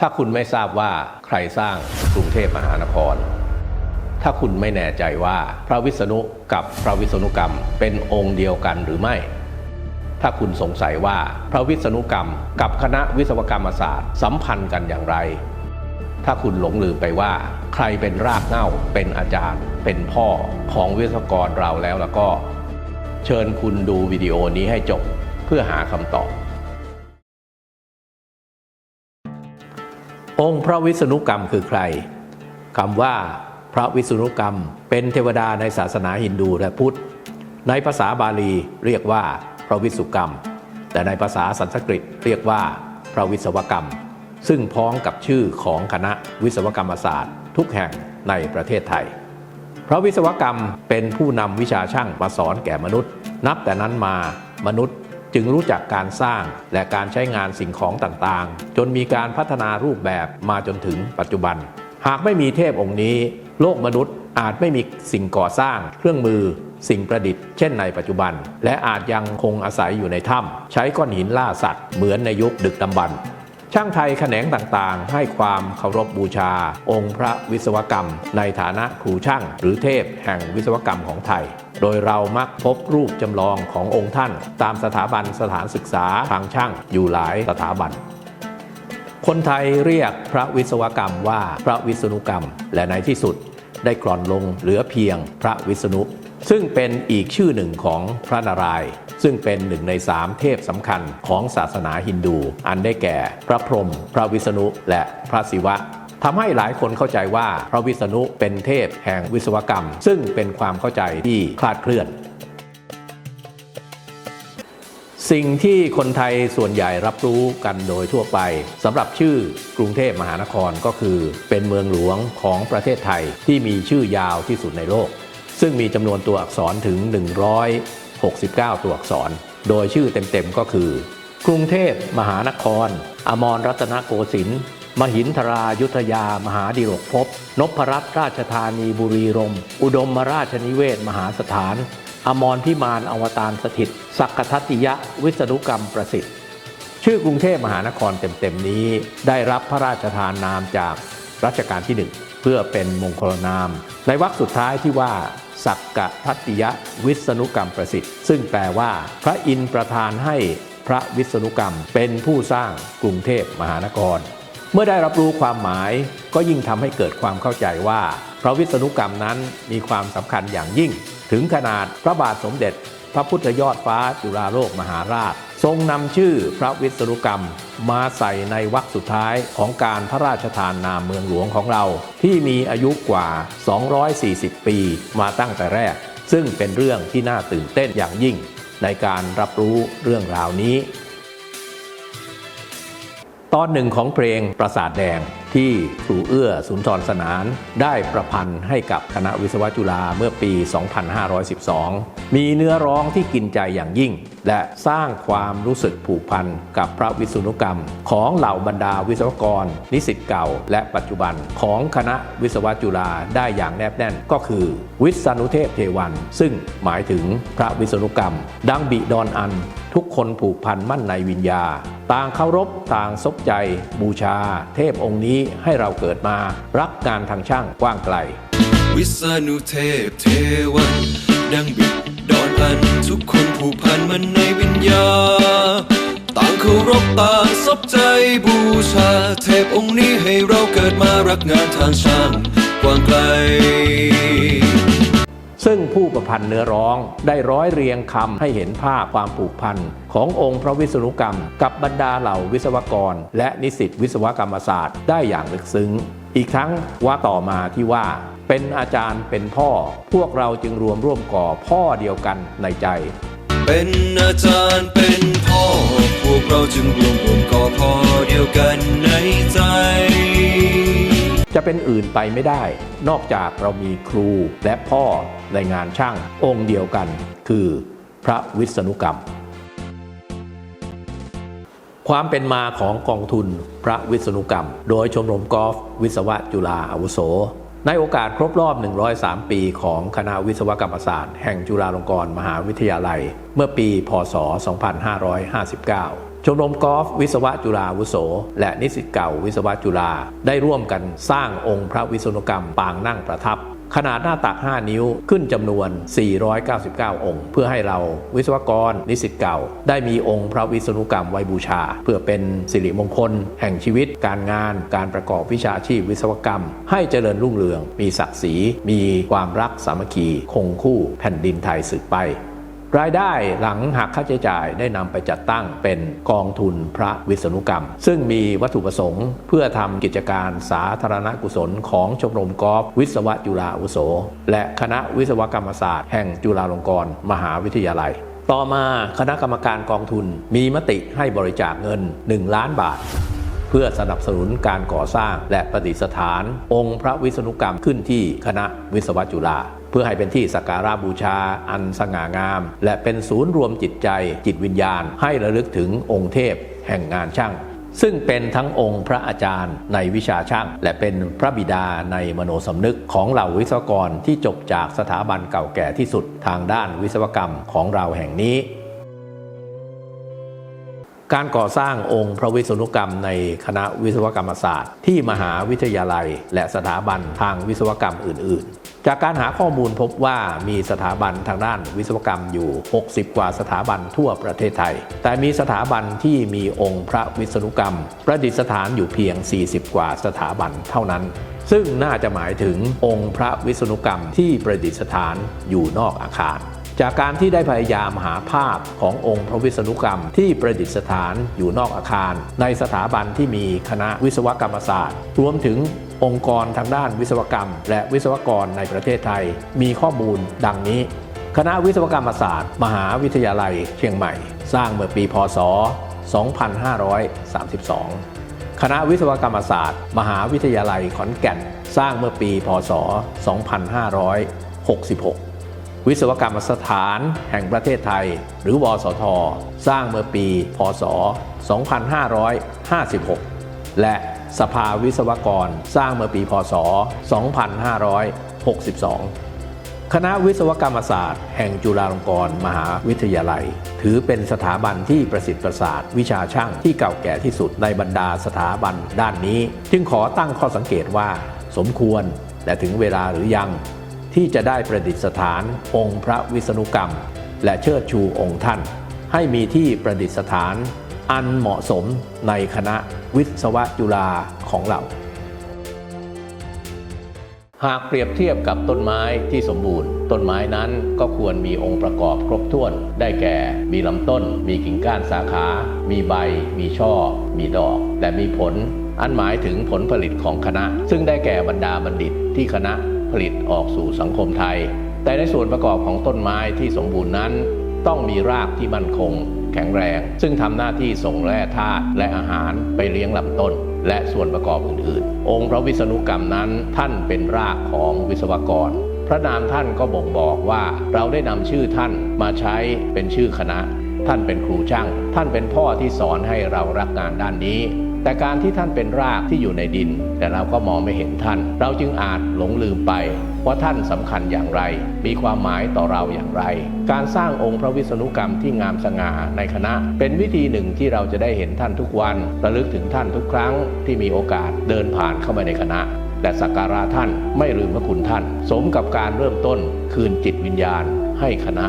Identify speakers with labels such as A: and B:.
A: ถ้าคุณไม่ทราบว่าใครสร้างกรุงเทพมหานคร ถ้าคุณไม่แน่ใจว่าพระวิษณุกับพระวิษณุกรรมเป็นองค์เดียวกันหรือไม่ ถ้าคุณสงสัยว่าพระวิษณุกรรมกับคณะวิศวกรรมศาสตร์สัมพันธ์กันอย่างไร ถ้าคุณหลงลืมไปว่า ใครเป็นรากเหง้า เป็นอาจารย์ เป็นพ่อของวิศวกรเราแล้วแล้วก็ เชิญคุณดูวิดีโอนี้ให้จบเพื่อหาคำตอบ องค์พระวิษณุกรรมคือใครคำว่าพระวิษณุกรรมเป็นเทวดาในศาสนาฮินดูและพุทธ ในภาษาบาลีเรียกว่าพระวิสุกรรม แต่ในภาษาสันสกฤตเรียกว่าพระวิศวกรรม ซึ่งพ้องกับชื่อของคณะวิศวกรรมศาสตร์ ทุกแห่งในประเทศไทย พระวิศวกรรมเป็นผู้นำวิชาช่างมาสอนแก่มนุษย์ นับแต่นั้นมามนุษย์ จึงรู้จักการสร้างและการใช้งานสิ่งของต่างๆ จนมีการพัฒนารูปแบบมาจนถึงปัจจุบัน หากไม่มีเทพองค์นี้ โลกมนุษย์อาจไม่มีสิ่งก่อสร้าง เครื่องมือ สิ่งประดิษฐ์เช่นในปัจจุบัน และอาจยังคงอาศัยอยู่ในถ้ำใช้ก้อนหินล่าสัตว์ เหมือนในยุคดึกดำบรรพ์ช่างไทยแขนงต่างๆ ให้ความเคารพบูชา องค์พระวิศวกรรม ในฐานะครูช่าง หรือเทพแห่งวิศวกรรมของไทย โดยเรามักพบรูปจำลองขององค์ท่าน ตามสถาบันสถานศึกษาทางช่างอยู่หลายสถาบัน คนไทยเรียกพระวิศวกรรมว่าพระวิษณุกรรม และในที่สุดได้กร่อนลงเหลือเพียงพระวิษณุ ซึ่งเป็นอีกชื่อหนึ่งของพระนารายณ์ซึ่งเป็นหนึ่งในสามเทพสำคัญของศาสนาฮินดู อันได้แก่ พระพรหมพระวิษณุ และพระศิวะ ทำให้หลายคนเข้าใจว่าพระวิษณุเป็นเทพแห่งวิศวกรรม ซึ่งเป็นความเข้าใจที่คลาดเคลื่อน สิ่งที่คนไทยส่วนใหญ่รับรู้กันโดยทั่วไปสำหรับชื่อกรุงเทพมหานครก็คือ เป็นเมืองหลวงของประเทศไทยที่มีชื่อยาวที่สุดในโลก ซึ่งมีจำนวนตัวอักษรถึง 169 ตัวอักษร โดยชื่อเต็มๆก็คือ กรุงเทพมหานคร อมรรัตนโกสินทร์ มหินทรายุทธยามหาดิรกภพนพรัตน์ราชธานีบุรีรมย์อุดมราชนิเวศมหาสถาน อมรพิมานอวตารสถิต สักกทัติยะวิษณุกรรมประสิทธิ์ ชื่อกรุงเทพมหานครเต็มๆนี้ ได้รับพระราชทานนามจากรัชกาลที่หนึ่งเพื่อเป็นมงคลนาม ในวรรคสุดท้ายที่ว่าสักกะทัตติยะวิษณุกรรมประสิทธิ์ ซึ่งแปลว่า พระอินทร์ประทานให้พระวิษณุกรรมเป็นผู้สร้างกรุงเทพมหานคร เมื่อได้รับรู้ความหมายก็ยิ่งทำให้เกิดความเข้าใจว่า พระวิษณุกรรมนั้นมีความสำคัญอย่างยิ่ง ถึงขนาดพระบาทสมเด็จ พระพุทธยอดฟ้าจุฬาโลกมหาราช ทรงนำชื่อพระวิษณุกรรมมาใส่ในวรรคสุดท้ายของการพระราชทานนามเมืองหลวงของเรา ที่มีอายุกว่า 240 ปีมาตั้งแต่แรก ซึ่งเป็นเรื่องที่น่าตื่นเต้นอย่างยิ่ง ในการรับรู้เรื่องราวนี้ ตอนหนึ่งของเพลงประสาทแดง ที่ครูเอื้อสุนทรสนาน ได้ประพันธ์ให้กับคณะวิศวะจุฬาเมื่อปี 2512 มีเนื้อร้องที่กินใจอย่างยิ่ง และสร้างความรู้สึกผูกพันกับพระวิษณุกรรม ของเหล่าบรรดาวิศวกร นิสิตเก่า และปัจจุบันของคณะวิศวะจุฬาได้อย่างแนบแน่นก็คือ วิษณุเทพเทวัน ซึ่งหมายถึงพระวิษณุกรรม ดังบิดอนอันทุกคนผูกพันมั่นในวิญญา ต่างเคารพต่างซบใจ บูชา เทพองค์นี้ให้เราเกิดมา รักงานทางช่างกว้างไกล
B: วิษณุเทพเทวันดังบิดดอนอันทุกคนผูกพันมันในวิญญา ต่างเคารพต่างซบใจบูชา เทพองค์นี้ให้เราเกิดมารักงานทางช่างกว้างไกล
A: ซึ่งผู้ประพันธ์เนื้อร้องได้ร้อยเรียงคำให้เห็นภาพความผูกพันขององค์พระวิษณุกรรม กับบรรดาเหล่าวิศวกร และนิสิตวิศวกรรมศาสตร์ได้อย่างลึกซึ้ง อีกทั้งว่าต่อมาที่ว่าเป็นอาจารย์เป็นพ่อ พวกเราจึงรวมร่วมก่อพ่อเดียวกันในใจ
B: เป็นอาจารย์เป็นพ่อ พวกเราจึงรวมรวมก่อพ่อเดียวกันใน จะ
A: เป็นอื่นไปไม่ได้ นอกจากเรามีครูและพ่อในงานช่างองค์เดียวกัน คือพระวิษณุกรรม ความเป็นมาของกองทุนพระวิษณุกรรม โดยชมรมกอล์ฟวิศวะจุฬาอาวุโส ในโอกาสครบรอบ 103 ปีของคณะวิศวกรรมศาสตร์ แห่งจุฬาลงกรณ์มหาวิทยาลัย เมื่อปี พศ 2559 ชมรมกอล์ฟวิศวะจุฬาวุโส และนิสิตเก่าวิศวะจุฬาได้ร่วมกันสร้างองค์พระวิษณุกรรมปางนั่งประทับ ขนาดหน้าตัก 5 นิ้วขึ้นจำนวน 499 องค์ เพื่อให้เราวิศวกรนิสิตเก่า ได้มีองค์พระวิษณุกรรมไว้บูชา เพื่อเป็นสิริมงคล แห่งชีวิต การงาน การประกอบวิชาชีพวิศวกรรม ให้เจริญรุ่งเรือง มีศักดิ์ศรีมีความรักสามัคคี คงคู่แผ่นดินไทยสืบไป รายได้หลังหักค่าใช้จ่ายได้นำไปจัดตั้งเป็นกองทุนพระวิษณุกรรม ซึ่งมีวัตถุประสงค์ เพื่อทำกิจการสาธารณกุศลของชมรมกอล์ฟวิศวะจุฬาอุโส และคณะวิศวกรรมศาสตร์แห่งจุฬาลงกรณ์มหาวิทยาลัย ต่อมาคณะกรรมการกองทุนมีมติให้บริจาคเงิน 1 ล้านบาทเพื่อสนับสนุนการก่อสร้างและประดิษฐาน องค์พระวิษณุกรรมขึ้นที่คณะวิศวจุฬา เพื่อให้เป็นที่สักการะบูชาอันสง่างาม และเป็นศูนย์รวมจิตใจจิตวิญญาณ ให้ระลึกถึงองค์เทพแห่งงานช่างซึ่งเป็นทั้งองค์พระอาจารย์ในวิชาช่าง และเป็นพระบิดาในมโนสำนึกของเหล่าวิศวกรที่จบจากสถาบันเก่าแก่ที่สุดทางด้านวิศวกรรมของเราแห่งนี้ การก่อสร้างองค์พระวิษณุกรรมในคณะวิศวกรรมศาสตร์ ที่มหาวิทยาลัย และสถาบันทางวิศวกรรมอื่น ๆ จากการหาข้อมูลพบว่ามีสถาบันทางด้านวิศวกรรมอยู่ 60 กว่าสถาบันทั่วประเทศไทย แต่มีสถาบันที่มีองค์พระวิษณุกรรม ประดิษฐานอยู่เพียง 40 กว่าสถาบันเท่านั้น ซึ่งน่าจะหมายถึงองค์พระวิษณุกรรมที่ประดิษฐานอยู่นอกอาคารจากการที่ได้พยายามหาภาพขององค์พระวิษณุกรรมที่ประดิษฐานอยู่นอกอาคาร ในสถาบันที่มีคณะวิศวกรรมศาสตร์ รวมถึง องค์กรทางด้านวิศวกรรม และวิศวกรในประเทศไทย มีข้อมูลดังนี้ คณะวิศวกรรมศาสตร์ มหาวิทยาลัยเชียงใหม่ สร้างเมื่อปีพศ 2532 คณะวิศวกรรมศาสตร์ มหาวิทยาลัยขอนแก่น สร้างเมื่อปี พศ 2566วิศวกรรมสถานแห่งประเทศไทย หรือวสท สร้างเมื่อปี พศ 2556 และ สภาวิศวกร สร้างเมื่อปีพศ 2562 คณะวิศวกรรมศาสตร์ แห่งจุฬาลงกรณ์มหาวิทยาลัย ถือเป็นสถาบันที่ประสิทธิ์ประสาทวิชาช่างที่เก่าแก่ที่สุดในบรรดาสถาบันด้านนี้ จึงขอตั้งข้อสังเกตว่า สมควรและถึงเวลาหรือยัง ที่จะได้ประดิษฐานองค์พระวิษณุกรรม และเชิดชูองค์ท่าน ให้มีที่ประดิษฐาน อันเหมาะสมในคณะวิศวะจุฬาของเรา หากเปรียบเทียบกับต้นไม้ที่สมบูรณ์ ต้นไม้นั้นก็ควรมีองค์ประกอบครบถ้วน ได้แก่ มีลำต้น มีกิ่งก้านสาขา มีใบ มีช่อ มีดอกและมีผล อันหมายถึงผลผลิตของคณะ ซึ่งได้แก่บรรดาบัณฑิตที่คณะผลิตออกสู่สังคมไทย แต่ในส่วนประกอบของต้นไม้ที่สมบูรณ์นั้น ต้องมีรากที่มั่นคง แข็งแรง ซึ่งทำหน้าที่ส่งแร่ธาตุและอาหารไปเลี้ยงลำต้น และส่วนประกอบอื่นๆ องค์พระวิษณุกรรมนั้นท่านเป็นรากของวิศวกร พระนามท่านก็บ่งบอกว่าเราได้นำชื่อท่านมาใช้เป็นชื่อคณะ ท่านเป็นครูช่าง ท่านเป็นพ่อที่สอนให้เรารักงานด้านนี้ แต่การที่ท่านเป็นรากที่อยู่ในดิน แต่เราก็มองไม่เห็นท่าน เราจึงอาจหลงลืมไปว่าท่านสำคัญอย่างไร มีความหมายต่อเราอย่างไร การสร้างองค์พระวิษณุกรรมที่งามสง่าในคณะ เป็นวิธีหนึ่งที่เราจะได้เห็นท่านทุกวันระลึกถึงท่านทุกครั้งที่มีโอกาสเดินผ่านเข้ามาในคณะและสักการะท่านไม่ลืมพระคุณท่าน สมกับการเริ่มต้นคืนจิตวิญญาณให้คณะ